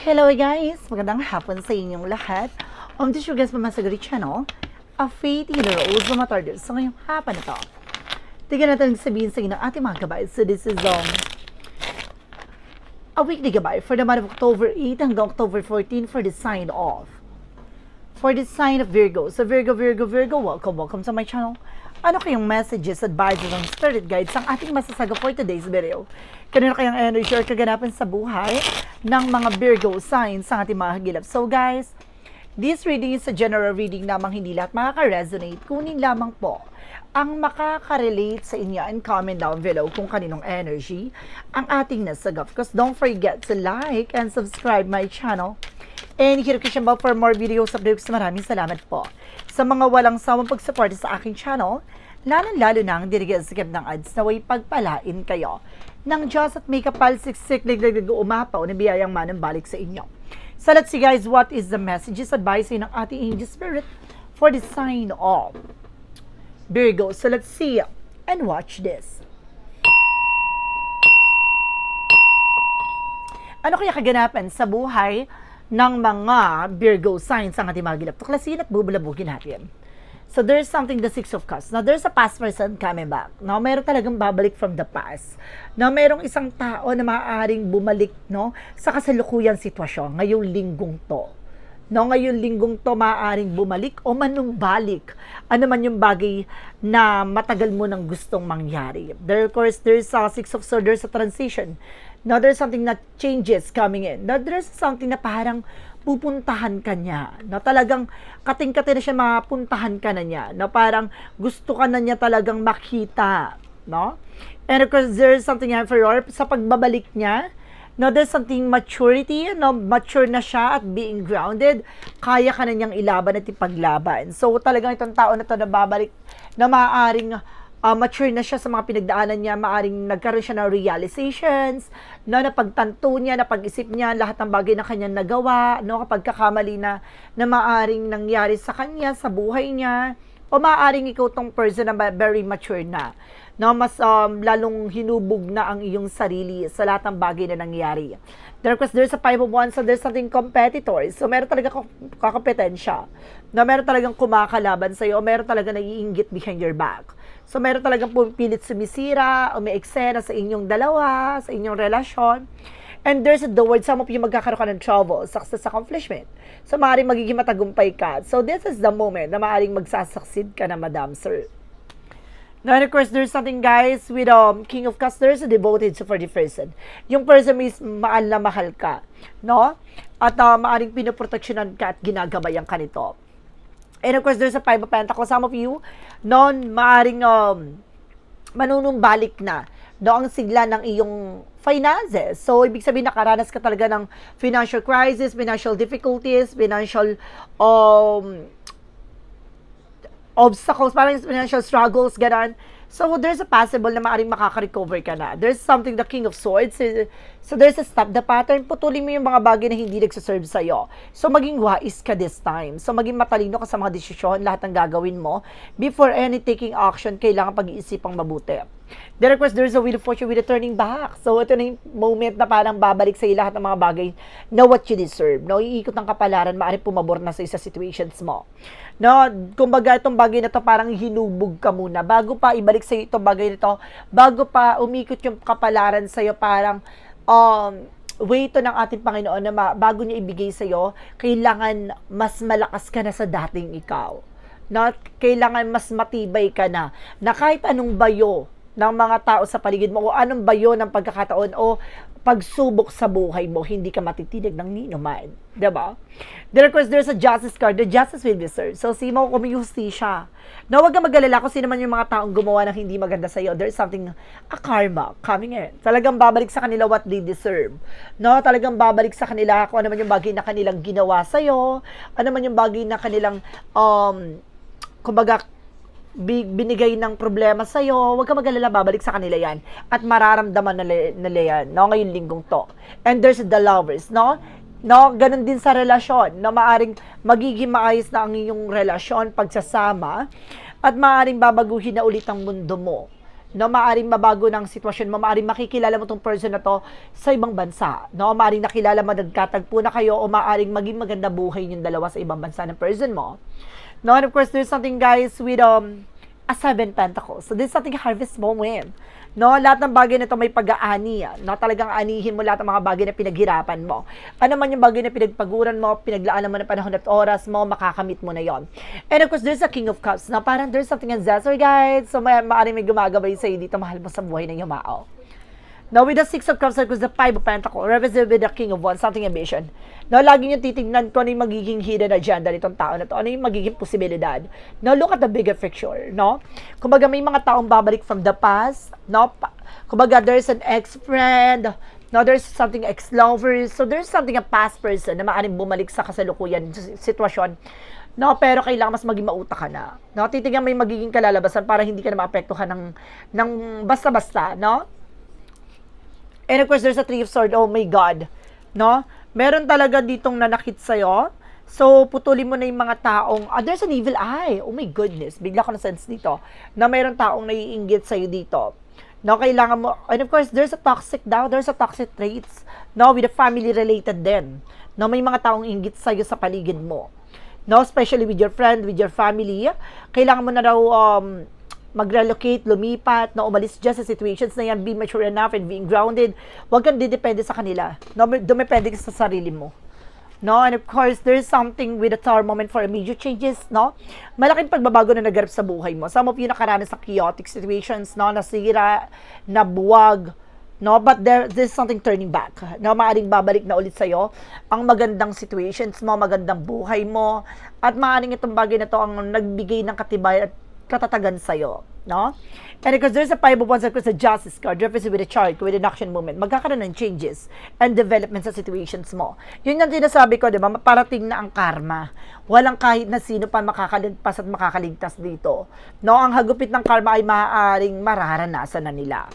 Hello guys! Magandang hapon sa inyong lahat. Um, this is your guys from Masagari Channel. A faith healer, Ozo Matardo. So ngayong hapon na to, tignan natin ang sabihin sa inyo ng ating mga gabay. So this is um, a weekly gabay for the month of October 8 hanggang October 14 for the sign of for the sign of Virgo. So Virgo, Virgo, Virgo, welcome, welcome sa my channel. Ano kayong messages, advices, and spirit guides ang ating masasaga for today's video? Kanina kayang energy or kaganapan sa buhay ng mga Virgo signs sa ating mga hagilap. So guys, this reading is a general reading lamang hindi lahat makaka-resonate. Kunin lamang po ang makaka-relate sa inyo and comment down below kung kaninong energy ang ating nasagap. Because don't forget to like and subscribe my channel And hit notification bell for more videos updates. Maraming salamat po sa mga walang sawang pagsuporta sa aking channel, lalo-lalo na ang dirigasikip ng ads na way pagpalain kayo ng Diyos at may kapal siksik liglig umapaw na biyayang manang balik sa inyo. So let's see guys, what is the messages advising ng ating angel spirit for the sign of Virgo. So let's see and watch this. Ano kaya kaganapan sa buhay ng mga Virgo signs ang ating mga gilap? Tuklasin at bubulabugin natin. So there's something the Six of Cups. Now there's a past person coming back. Now meron talagang babalik from the past. Now merong isang tao na maaaring bumalik no sa kasalukuyang sitwasyon ngayong linggong to. No, ngayon linggong to maaaring bumalik o manumbalik. Ano man yung bagay na matagal mo nang gustong mangyari. There, of course, there's a Six of Swords, there's a transition. Now, there's something that changes coming in. Now, there's something na parang pupuntahan ka niya. Na talagang kating-kati na siya mapuntahan ka na niya. Na parang gusto ka na niya talagang makita. No? And of course, there's something for your, sa pagbabalik niya, no, there's something maturity, no, mature na siya at being grounded, kaya ka na niyang ilaban at ipaglaban. So, talagang itong tao na to na babalik, na maaaring uh, mature na siya sa mga pinagdaanan niya, maaring nagkaroon siya ng realizations, no, napagtanto niya, napag-isip niya lahat ng bagay na kanyang nagawa, no, kapag kakamali na, na maaring nangyari sa kanya, sa buhay niya, o maaring ikaw tong person na very mature na, no, mas um, lalong hinubog na ang iyong sarili sa lahat ng bagay na nangyari. There, because there's a five of wands, so there's something competitors. So, meron talaga kakompetensya. No, meron talagang kumakalaban sa'yo, o meron talaga naiinggit behind your back. So, meron talagang pumipilit sumisira, o may eksena sa inyong dalawa, sa inyong relasyon. And there's the word, some of you magkakaroon ka ng trouble, success, accomplishment. So, maaaring magiging matagumpay ka. So, this is the moment na maaaring magsasucceed ka na, Madam Sir. Now, and of course, there's something, guys, with um, King of Cups, there's a devoted to for the person. Yung person is mahal na mahal ka, no? At uh, maaring pinoproteksyonan ka at ginagabayan ka nito. And of course, there's a Five of Pentacles. Some of you, noon, maaring um, manunumbalik na no, ang sigla ng iyong finances. So, ibig sabihin, nakaranas ka talaga ng financial crisis, financial difficulties, financial um, obstacles, parang financial struggles, ganon. So, there's a possible na maaaring makaka-recover ka na. There's something, the King of Swords. So, there's a stop the pattern. Putulin mo yung mga bagay na hindi nagsaserve sa'yo. So, maging wise ka this time. So, maging matalino ka sa mga desisyon, lahat ng gagawin mo. Before any taking action, kailangan pag-iisipang mabuti. Of course, there's a wheel of fortune with a turning back. So, ito na yung moment na parang babalik sa lahat ng mga bagay na what you deserve. No? Iikot ng kapalaran, maaaring pumabor na sa isa situations mo. No? Kumbaga, itong bagay na to parang hinubog ka muna. Bago pa ibalik sa itong bagay na to, bago pa umikot yung kapalaran sa'yo, parang um, way to ng ating Panginoon na bago niya ibigay sa'yo, kailangan mas malakas ka na sa dating ikaw. No? Kailangan mas matibay ka na, na kahit anong bayo ng mga tao sa paligid mo o anong bayo ng pagkakataon o pagsubok sa buhay mo, hindi ka matitinig ng ninuman. Diba? Then of course, there's a justice card. The justice will be served. So, si mo kung may justisya. No, wag kang mag-alala kung sino man yung mga taong gumawa ng hindi maganda sa'yo. There's something, a karma coming in. Talagang babalik sa kanila what they deserve. No, talagang babalik sa kanila kung ano man yung bagay na kanilang ginawa sa'yo, ano man yung bagay na kanilang, um, kumbaga, binigay ng problema sa iyo, huwag ka mag-alala, babalik sa kanila yan. At mararamdaman nila, nila yan, no, ngayong linggong to. And there's the lovers, no? No, ganun din sa relasyon, na maaring magiging maayos na ang iyong relasyon, pagsasama, at maaring babaguhin na ulit ang mundo mo. no, maaring mabago ng sitwasyon mo, maaring makikilala mo tong person na to sa ibang bansa, no, maaring nakilala mo, nagkatagpo na kayo, o maaring maging maganda buhay yung dalawa sa ibang bansa ng person mo. No, and of course, there's something, guys, with, um, a seven pentacles. So, this is something harvest moment. No, lahat ng bagay na ito may pag-aani. No, talagang anihin mo lahat ng mga bagay na pinaghirapan mo. Ano man yung bagay na pinagpaguran mo, pinaglaanan mo ng panahon at oras mo, makakamit mo na yon. And of course, there's a King of Cups na parang there's something ancestor, guys. So, may, maaaring may gumagabay sa'yo dito, mahal mo sa buhay ng yumao. Now, with the Six of Cups, equals the Five of Pentacles, represented with the King of Wands, something ambition. Now, lagi nyo titignan kung ano yung magiging hidden agenda nitong tao na to, ano yung magiging posibilidad. Now, look at the bigger picture, no? Kumbaga, may mga taong babalik from the past, no? Kumbaga, there's an ex-friend, no? There's something ex-lover, so there's something a past person na maaaring bumalik sa kasalukuyan sitwasyon. No, pero kailangan mas maging mauta ka na. No, titingnan may magiging kalalabasan para hindi ka na maapektuhan ng ng basta-basta, no? And of course, there's a Three of Swords. Oh my God. No? Meron talaga ditong nanakit sa'yo. So, putulin mo na yung mga taong, ah, there's an evil eye. Oh my goodness. Bigla ko na sense dito. Na meron taong naiinggit sa'yo dito. No, kailangan mo, and of course, there's a toxic daw, there's a toxic traits. No, with the family related din. No, may mga taong inggit sa'yo sa paligid mo. No, especially with your friend, with your family. Kailangan mo na raw, um, mag-relocate, lumipat, na umalis dyan sa situations na yan, be mature enough and being grounded. Huwag kang didepende sa kanila. No, dumepende sa sarili mo. No, and of course, there's something with a tower moment for immediate changes, no? Malaking pagbabago na nagarap sa buhay mo. Some of you nakaranas sa chaotic situations, no? Nasira, nabuwag, no? But there, there's something turning back. No, maaring babalik na ulit sa'yo ang magandang situations mo, magandang buhay mo, at maaring itong bagay na to ang nagbigay ng katibay at katatagan sa'yo, no? And because there's a five of wands that a justice card, represents with a chart, with an action movement, magkakaroon ng changes and development sa situations mo. Yun yung sinasabi ko, di ba? Parating na ang karma. Walang kahit na sino pa makakaligpas at makakaligtas dito. No, ang hagupit ng karma ay maaaring mararanasan na nila.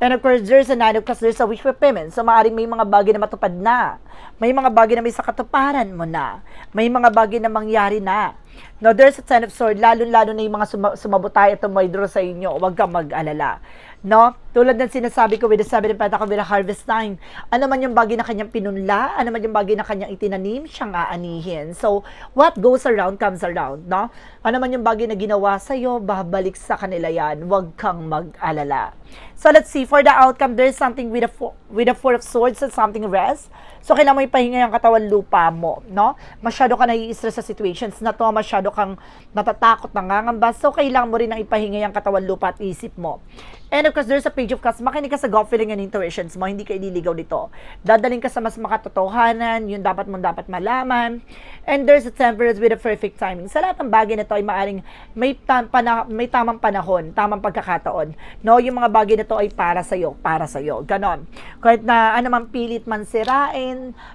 And of course, there's a nine of cups, there's a wish fulfillment. So, maaaring may mga bagay na matupad na. May mga bagay na may sakatuparan mo na. May mga bagay na mangyari na. No, there's a ten of sword, lalo-lalo na yung mga suma- sumabutay at tumaydro sa inyo. Huwag kang mag-alala. No? Tulad ng sinasabi ko with the seven of pentacles with the harvest time. Ano man yung bagay na kanyang pinunla, ano man yung bagay na kanyang itinanim, siyang aanihin. So, what goes around comes around, no? Ano man yung bagay na ginawa sa'yo, babalik sa kanila yan. Huwag kang mag-alala. So, let's see. For the outcome, there's something with a, with a four of swords and something rest. So, kailangan mo ipahinga yung katawan lupa mo, no? Masyado ka nai-stress sa situations na to, masyado kang natatakot, nangangamba. So, kailangan mo rin ang ipahinga yung katawan lupa at isip mo. And of course, there's a page of cups. Makinig ka sa gut feeling and intuitions mo. Hindi ka ililigaw dito. Dadaling ka sa mas makatotohanan. Yun dapat mong dapat malaman. And there's a temperance with a perfect timing. Sa lahat ng bagay na to ay maaring may, tam, pana, may tamang panahon, tamang pagkakataon. No, yung mga bagay na to ay para sa'yo, para sa'yo. Ganon. Kahit na man pilit man sirain,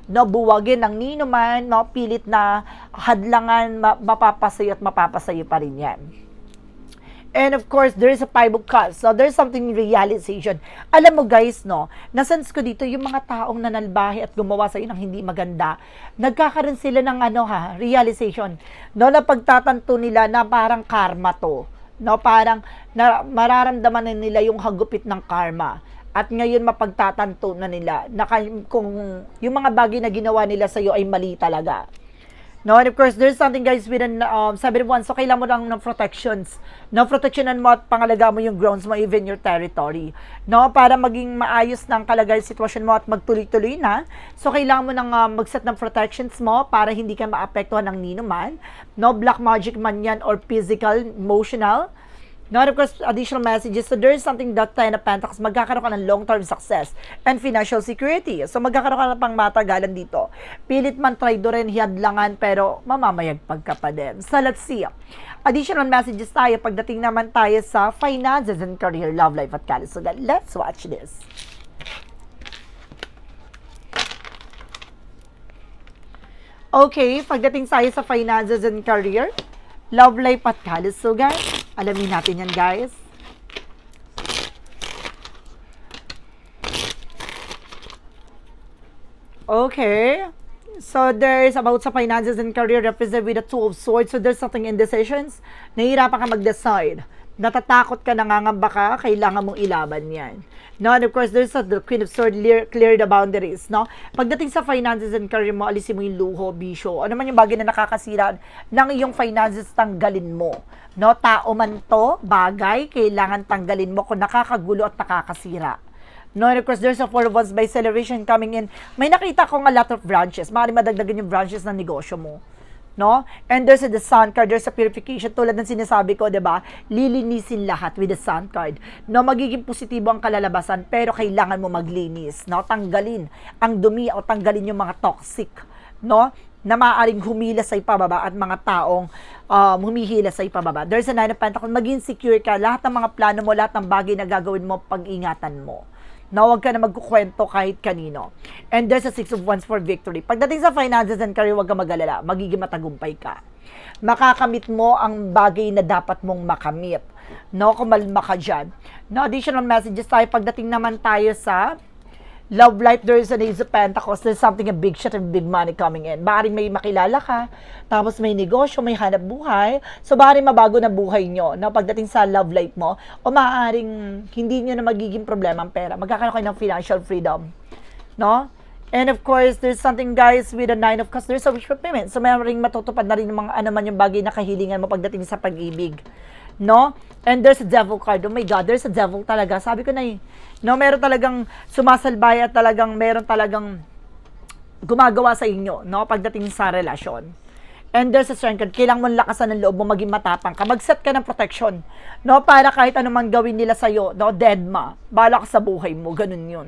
no, buwagin ng nino man, no, pilit na hadlangan, ma- mapapasayo at mapapasayo pa rin yan. And of course, there is a five of cups. So, there's something realization. Alam mo guys, no, nasense ko dito yung mga taong nanalbahi at gumawa sa ng hindi maganda, nagkakaroon sila ng ano ha, realization. No, na pagtatanto nila na parang karma to. No, parang na, mararamdaman nila yung hagupit ng karma. At ngayon mapagtatanto na nila na kung yung mga bagay na ginawa nila sa iyo ay mali talaga. No, and of course, there's something guys with an, um, sabi ng one, so kailangan mo lang ng protections. No, protectionan mo at pangalaga mo yung grounds mo, even your territory. No, para maging maayos ng kalagay sitwasyon mo at magtuloy-tuloy na. So, kailangan mo nang uh, mag-set ng protections mo para hindi ka maapektuhan ng nino man. No, black magic man yan or physical, emotional. Not of course, additional messages. So, there is something that Ten of Pentacles, magkakaroon ka ng long-term success and financial security. So, magkakaroon ka ng pang matagalan dito. Pilit man try do rin, hiyadlangan, pero mamamayagpag ka pa din. So, let's see. Additional messages tayo pagdating naman tayo sa finances and career, love life at kalusugan. Let's watch this. Okay, pagdating tayo sa finances and career, love life at kalusugan, alamin natin yan guys. Okay. So there is about sa finances and career represented with a two of swords. So there's something indecisions. Nahihirapan ka mag-decide. Natatakot ka, nangangamba ka, kailangan mong ilaban yan. No, and of course, there's a, the Queen of Swords, clear, clear the boundaries, no? Pagdating sa finances and career mo, alisin mo yung luho, bisyo, ano man yung bagay na nakakasira ng iyong finances, tanggalin mo. No, tao man to, bagay, kailangan tanggalin mo kung nakakagulo at nakakasira. No, and of course, there's a four of wands by celebration coming in. May nakita kong a lot of branches. Maaaring madagdagan yung branches ng negosyo mo. No? And there's a the sun card, there's a purification. Tulad ng sinasabi ko, di ba? Lilinisin lahat with the sun card. No, magiging positibo ang kalalabasan, pero kailangan mo maglinis. No? Tanggalin ang dumi o tanggalin yung mga toxic. No? na maaaring humila sa ipababa at mga taong um, humihila sa ipababa. There's a nine of pentacles. Maging secure ka. Lahat ng mga plano mo, lahat ng bagay na gagawin mo, pag-ingatan mo na huwag ka na magkukwento kahit kanino. And there's a six of wands for victory. Pagdating sa finances and career, huwag ka mag-alala. Magiging matagumpay ka. Makakamit mo ang bagay na dapat mong makamit. No, kumalma ka dyan. No, additional messages tayo. Pagdating naman tayo sa love life, there is an ace of pentacles. There's something, a big shot and big money coming in. Baaring may makilala ka, tapos may negosyo, may hanap buhay. So, baaring mabago na buhay nyo na pagdating sa love life mo, o maaaring hindi nyo na magiging problema ang pera. Magkakaroon kayo ng financial freedom. No? And of course, there's something guys with a nine of cups. There's a wish fulfillment. So, mayroong matutupad na rin yung mga ano man yung bagay na kahilingan mo pagdating sa pag-ibig. No? And there's a devil card. Oh my God, there's a devil talaga. Sabi ko na eh. No, meron talagang sumasalbay at talagang meron talagang gumagawa sa inyo, no? Pagdating sa relasyon. And there's a strength. Kailangan mo lakasan ng loob mo, maging matapang ka. Mag-set ka ng protection. No? Para kahit anumang gawin nila sa'yo, no? Dead ma. Bala sa buhay mo. Ganun yun.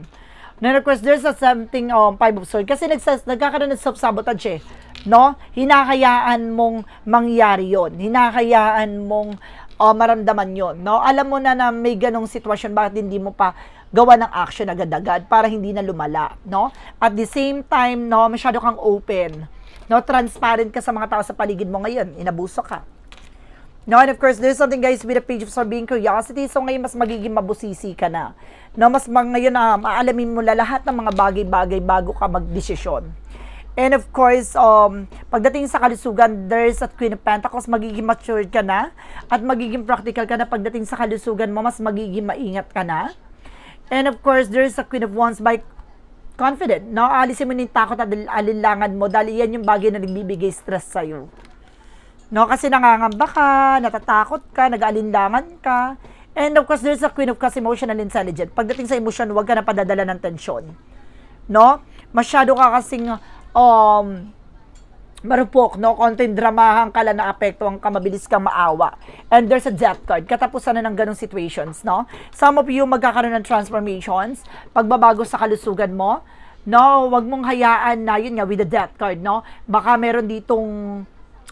Of course, there's a something, um, five of swords. Kasi nagsas, nagkakaroon ng self-sabotage eh. No? Hinahayaan mong mangyari yon Hinahayaan mong uh, maramdaman yon no? Alam mo na na may ganong sitwasyon, bakit hindi mo pa gawa ng action agad-agad para hindi na lumala, no? At the same time, no, masyado kang open, no? Transparent ka sa mga tao sa paligid mo ngayon, inabuso ka. No, and of course, there's something guys with a page of being curiosity. So ngayon, mas magiging mabusisi ka na. No, mas mag, ngayon na maalamin mo na lahat ng mga bagay-bagay bago ka magdesisyon. And of course, um, pagdating sa kalusugan, there's at Queen of Pentacles, magiging matured ka na at magiging practical ka na pagdating sa kalusugan mo, mas magiging maingat ka na. And of course, there's a Queen of Wands by confident. No? Alisin mo na yung takot at alinlangan mo dahil yan yung bagay na nagbibigay stress sa'yo. No, kasi nangangamba ka, natatakot ka, nag-alinlangan ka. And of course, there's a Queen of Cups, emotional intelligent. Pagdating sa emosyon, huwag ka na padadala ng tensyon. No? Masyado ka kasing um, marupok, no? Konting dramahan ka lang na apektuhan ka, mabilis kang maawa. And there's a death card. Katapusan na ng ganong situations, no? Some of you magkakaroon ng transformations, pagbabago sa kalusugan mo. No, wag mong hayaan na yun nga with the death card, no? Baka meron ditong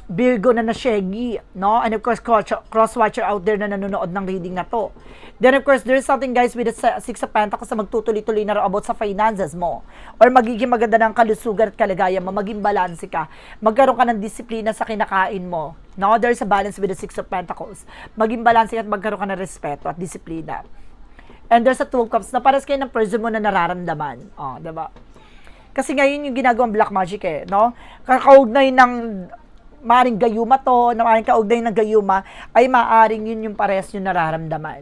Virgo na nasyegi, no? And of course, cross-watcher out there na nanonood ng reading na to. Then of course, there's something guys with the Six of Pentacles na magtutuloy-tuloy na about sa finances mo. Or magiging maganda ng kalusugan at kalagayan mo, maging balanse ka. Magkaroon ka ng disiplina sa kinakain mo. No? There's a balance with the Six of Pentacles. Maging balanse at magkaroon ka ng respeto at disiplina. And there's a Two of Cups na paras kayo ng person mo na nararamdaman. Oh, 'di ba? Kasi ngayon yung ginagawang black magic eh, no? Kakaugnay ng maaring gayuma to, na maaring kaugnay ng gayuma, ay maaring yun yung pares yung nararamdaman.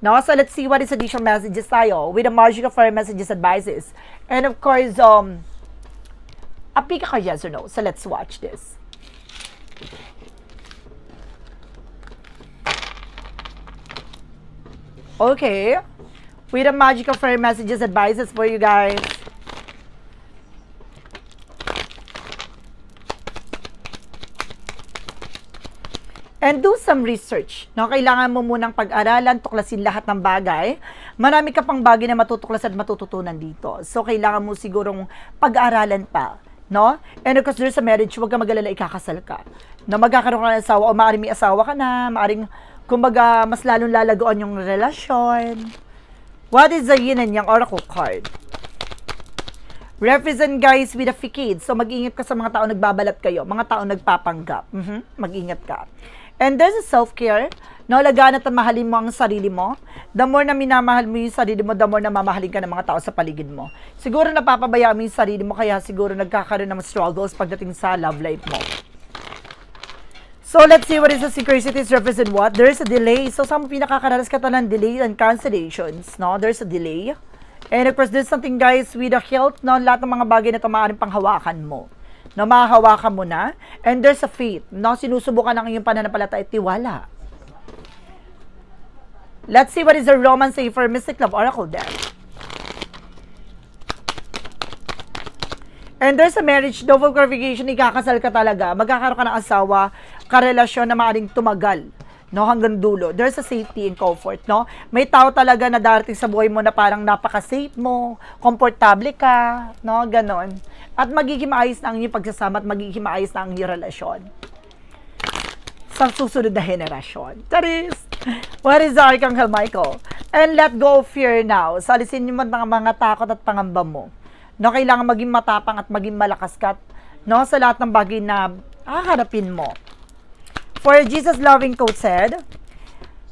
No? So let's see what is additional messages tayo with the magical fire messages advices. And of course, um, apika ka yes or no. So let's watch this. Okay. With the magical fire messages advices for you guys. And do some research. No? Kailangan mo munang pag-aralan, tuklasin lahat ng bagay. Marami ka pang bagay na matutuklasan at matututunan dito. So, kailangan mo sigurong pag-aralan pa. No? And of course, there's a marriage, huwag ka mag-alala, ikakasal ka. No, magkakaroon ka ng asawa o maaaring may asawa ka na, maaaring, kumbaga, mas lalong lalagoan yung relasyon. What is the yin and yang oracle card? Represent guys with a facade. So, mag-ingat ka sa mga tao nagbabalat kayo, mga tao nagpapanggap. Mhm, Mag-ingat ka. And there's a self-care. No, laganat at mahalin mo ang sarili mo. The more na minamahal mo yung sarili mo, the more na mamahalin ka ng mga tao sa paligid mo. Siguro napapabayaan mo yung sarili mo, kaya siguro nagkakaroon ng struggles pagdating sa love life mo. So, let's see what is the synchronicities represent what? There is a delay. So, saan mo pinakakaranas ka ng delay and cancellations, no? There's a delay. And of course, there's something guys with the health, no? Lahat ng mga bagay na ito maaaring panghawakan mo. No, mahahawakan mo na. And there's a faith, no? Sinusubukan ng iyong pananampalataya at tiwala. Let's see what is the Roman say for Mystic Love Oracle there. And there's a marriage, double qualification, ikakasal ka talaga, magkakaroon ka ng asawa, karelasyon na maaaring tumagal, no, hanggang dulo. There's a safety and comfort, no? May tao talaga na darating sa buhay mo na parang napaka-safe mo, komportable ka, no, ganon. At magiging maayos na ang iyong pagsasama at magiging maayos na ang iyong relasyon sa susunod na henerasyon. That is, what is the Archangel Michael? And let go of fear now. Salisin niyo mga, mga takot at pangamba mo. No, kailangan maging matapang at maging malakas ka no, sa lahat ng bagay na haharapin mo. For Jesus loving quote said,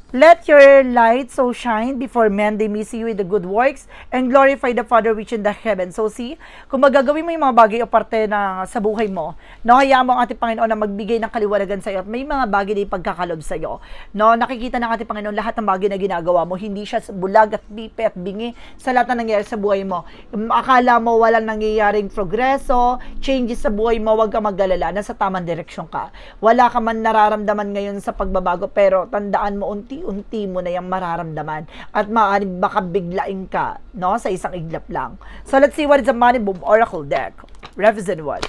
Let your light so shine before men they may see you with the good works and glorify the Father which in the heaven. So see, kung magagawin mo yung mga bagay o parte na sa buhay mo, no, hayaan mo ang ating Panginoon na magbigay ng kaliwanagan sa iyo at may mga bagay na ipagkakalob sa iyo. No, nakikita ng ating Panginoon lahat ng bagay na ginagawa mo, hindi siya bulag at bipe at bingi sa lahat na nangyayari sa buhay mo. Akala mo walang nangyayaring progreso, changes sa buhay mo, huwag ka mag-alala, nasa tamang direksyon ka. Wala ka man nararamdaman ngayon sa pagbabago, pero tandaan mo, unti-unti mo na yung mararamdaman at maaaring baka biglain ka no, sa isang iglap lang. So let's see what is the Money Boom Oracle deck. Represent what?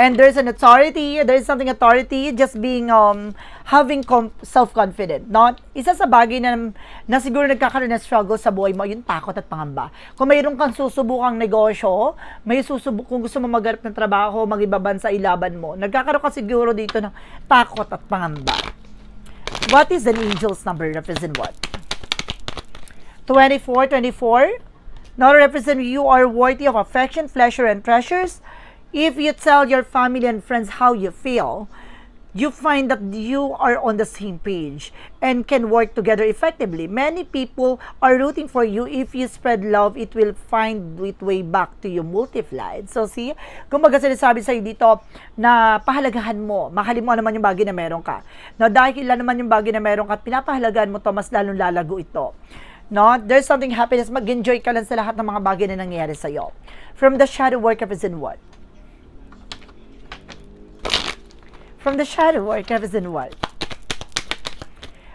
and there's an authority, there's something authority, just being, um, having self-confident, not isa sa bagay na, na siguro nagkakaroon ng struggle sa buhay mo, yung takot at pangamba. Kung mayroon kang susubukang negosyo, may susubok, kung gusto mo maghanap ng trabaho, mag-ibaban sa ilaban mo, nagkakaroon ka siguro dito ng takot at pangamba. What is an angel's number represent what? 24, 24. Now represent you are worthy of affection, pleasure, and treasures. If you tell your family and friends how you feel, you find that you are on the same page and can work together effectively. Many people are rooting for you. If you spread love, it will find its way back to you multiplied. So see, kumbaga sinasabi sa'yo dito na pahalagahan mo, mahalin mo naman yung bagay na meron ka. No, dahil ilan naman yung bagay na meron ka at pinapahalagahan mo to, mas lalong lalago ito. No, there's something happiness. Mag-enjoy ka lang sa lahat ng mga bagay na nangyayari sa'yo. From the shadow work represent what? From the shadow work represent what?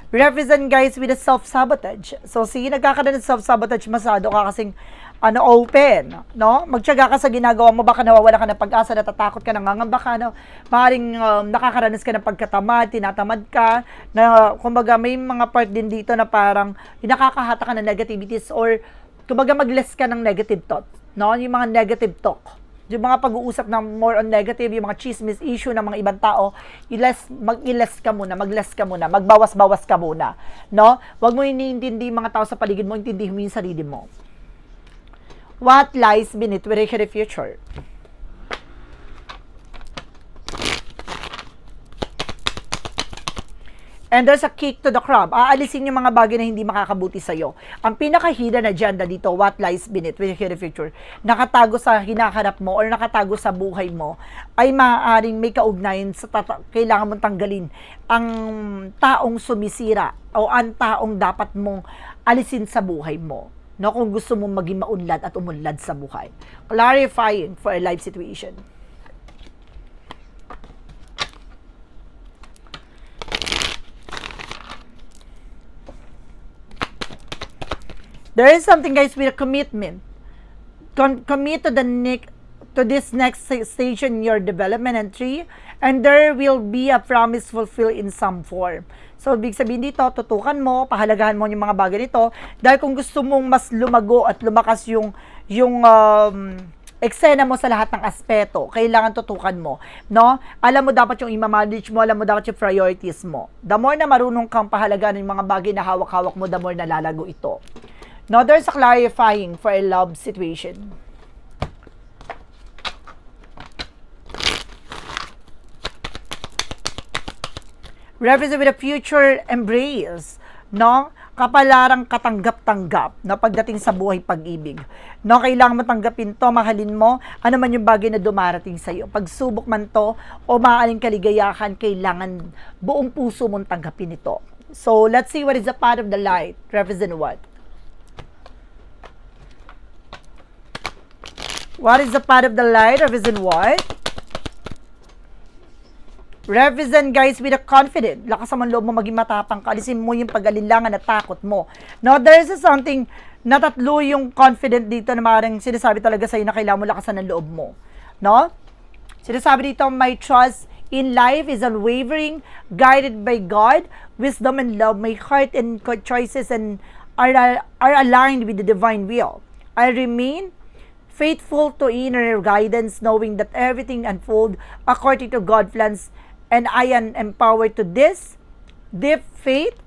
Represent guys with a self-sabotage. So, sige, nagkakaroon ng self-sabotage, masado ka kasing ano, open, no? Magtiyaga ka sa ginagawa mo, baka nawawala ka ng pag-asa, natatakot ka, nangangamba ka, no? Maring um, nakakaranas ka ng pagkatamad, tinatamad ka, na kumbaga may mga part din dito na parang nakakahata ka ng negativities or kumbaga mag-less ka ng negative thoughts, no? Yung mga negative talk yung mga pag-uusap ng more on negative, yung mga chismis issue ng mga ibang tao, iles, mag-iles ka muna, mag-less ka muna, magbawas-bawas ka muna. No? Huwag mo iniintindi mga tao sa paligid mo, intindi mo yung sarili mo. What lies beneath with the future? And there's a kick to the crop. Aalisin yung mga bagay na hindi makakabuti sa'yo. Ang pinaka-hidden agenda dito, what lies beneath with the future, nakatago sa hinaharap mo or nakatago sa buhay mo, ay maaaring may kaugnayan sa kailangan mong tanggalin ang taong sumisira o ang taong dapat mong alisin sa buhay mo. No, kung gusto mong maging maunlad at umunlad sa buhay. Clarifying for a life situation. There is something guys with a commitment Con- commit to the next to this next sta- stage in your development and tree and there will be a promise fulfilled in some form so big sabihin dito tutukan mo pahalagahan mo yung mga bagay nito dahil kung gusto mong mas lumago at lumakas yung yung um, eksena mo sa lahat ng aspeto, kailangan tutukan mo, no? Alam mo dapat yung i-manage mo, alam mo dapat yung priorities mo. The more na marunong kang pahalagaan ng mga bagay na hawak-hawak mo, the more na lalago ito. No, there's a clarifying for a love situation. Represent with a future embrace, no? kapalarang katanggap-tanggap na pagdating sa buhay pag-ibig. No, kailangan mo tanggapin to, mahalin mo, ano man yung bagay na dumarating sa iyo. Pagsubok man to o maaaring kaligayahan, kailangan buong puso mong tanggapin ito. So, let's see what is the part of the light. Represent what? What is the part of the light? Represent what? Represent guys with a confident. Lakas naman loob mo maging matapang ka. Alisin mo yung pag-alilangan at takot mo. No, there is something na tatlo yung confident dito na maaaring sinasabi talaga sa'yo na kailangan mo lakasan ng loob mo. No? Sinasabi dito, my trust in life is unwavering, guided by God, wisdom and love. My heart and choices and are, are aligned with the divine will. I remain faithful to inner guidance, knowing that everything unfold according to God's plans, and I am empowered to this deep faith.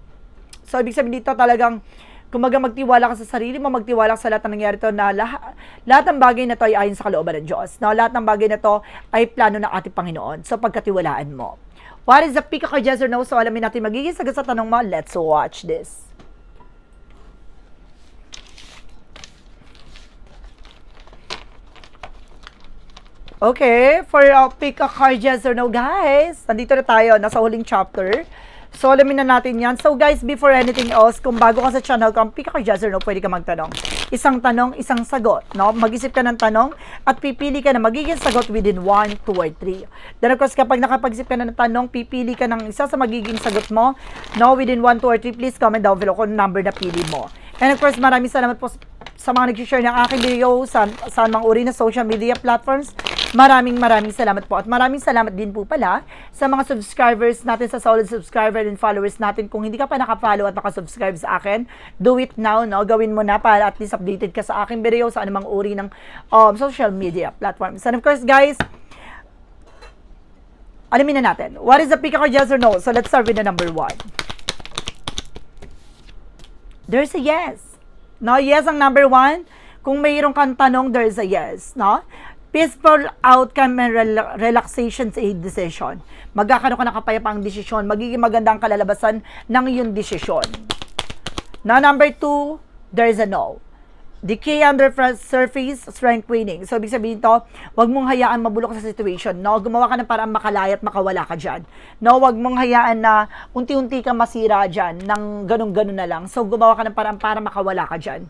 So, ibig sabihin dito talagang, kumaga magtiwala ka sa sarili mo, magtiwala ka sa lahat ng nangyari to na lahat, lahat ng bagay na to ay ayon sa kalooban ng Diyos. No? Lahat ng bagay na to ay plano ng ating Panginoon. So, pagkatiwalaan mo. What is the pick of yes or no? So, alamin natin magiging sagot sa tanong mo. Let's watch this. Okay, for uh, pick a card yes or no, guys. Nandito na tayo, nasa huling chapter. So, alamin na natin yan. So, guys, before anything else, kung bago ka sa channel ko, pick a card yes or no, pwede ka magtanong. Isang tanong, isang sagot. No? Mag-isip ka ng tanong at pipili ka na magiging sagot within 1, 2, or 3. Then, of course, kapag nakapag-isip ka na ng tanong, pipili ka ng isa sa magiging sagot mo. No, within 1, 2, or 3, please comment down below kung number na pili mo. And of course, maraming salamat po sa mga nag-share ng aking video sa, sa mga uri na social media platforms. Maraming maraming salamat po. At maraming salamat din po pala sa mga subscribers natin, sa solid subscriber and followers natin. Kung hindi ka pa naka-follow at naka-subscribe sa akin, do it now, no? Gawin mo na para at least updated ka sa aking video sa anumang uri ng um, social media platforms. And of course, guys, alamin na natin. What is the pick of yes or no? So let's start with the number one. There's a yes. No, yes ang number one. Kung mayroon kang tanong, there's a yes. No? Peaceful outcome and rel- relaxation sa decision. Magkakaroon ka ng kapayapaang desisyon. Magiging maganda ang kalalabasan ng iyong desisyon. Now, number two, there's a no. Decay under surface, strength winning. So, ibig sabihin to, wag mong hayaan mabulok sa situation. No, gumawa ka ng parang makalaya at makawala ka dyan. No, wag mong hayaan na unti-unti ka masira dyan ng ganun-ganun na lang. So, gumawa ka ng parang para makawala ka dyan.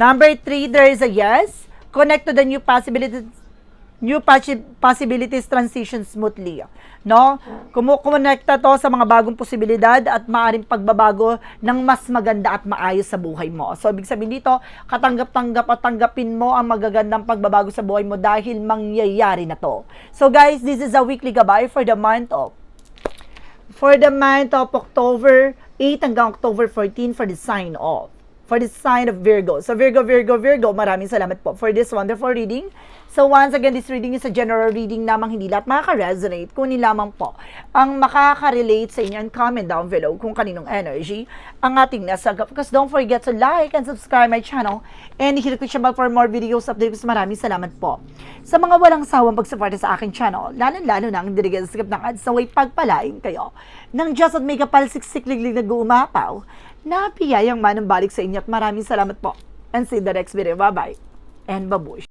Number three, there is a yes. Connect to the new possibilities new possi- possibilities transition smoothly. No? Kumukonekta to sa mga bagong posibilidad at maaring pagbabago ng mas maganda at maayos sa buhay mo. So, ibig sabihin dito, katanggap-tanggap at tanggapin mo ang magagandang pagbabago sa buhay mo dahil mangyayari na to. So, guys, this is a weekly gabay for the month of for the month of October 8 hanggang October 14 for the sign of for the sign of Virgo. So Virgo, Virgo, Virgo, maraming salamat po for this wonderful reading. So once again, this reading is a general reading lamang hindi lahat makaka-resonate, kunin lamang po ang makaka-relate sa inyo and comment down below kung kaninong energy ang ating nasa. Because don't forget to like and subscribe my channel and hit the bell for more videos updates. Maraming salamat po sa mga walang sawang pagsuporta sa aking channel, lalo-lalo na ang dirigan sa ng ads na way pagpalain kayo ng Diyos at may kapal siksik-liglig na gumapaw na piyayang manumbalik sa inyo at maraming salamat po. And see the next video. Bye-bye. And babush.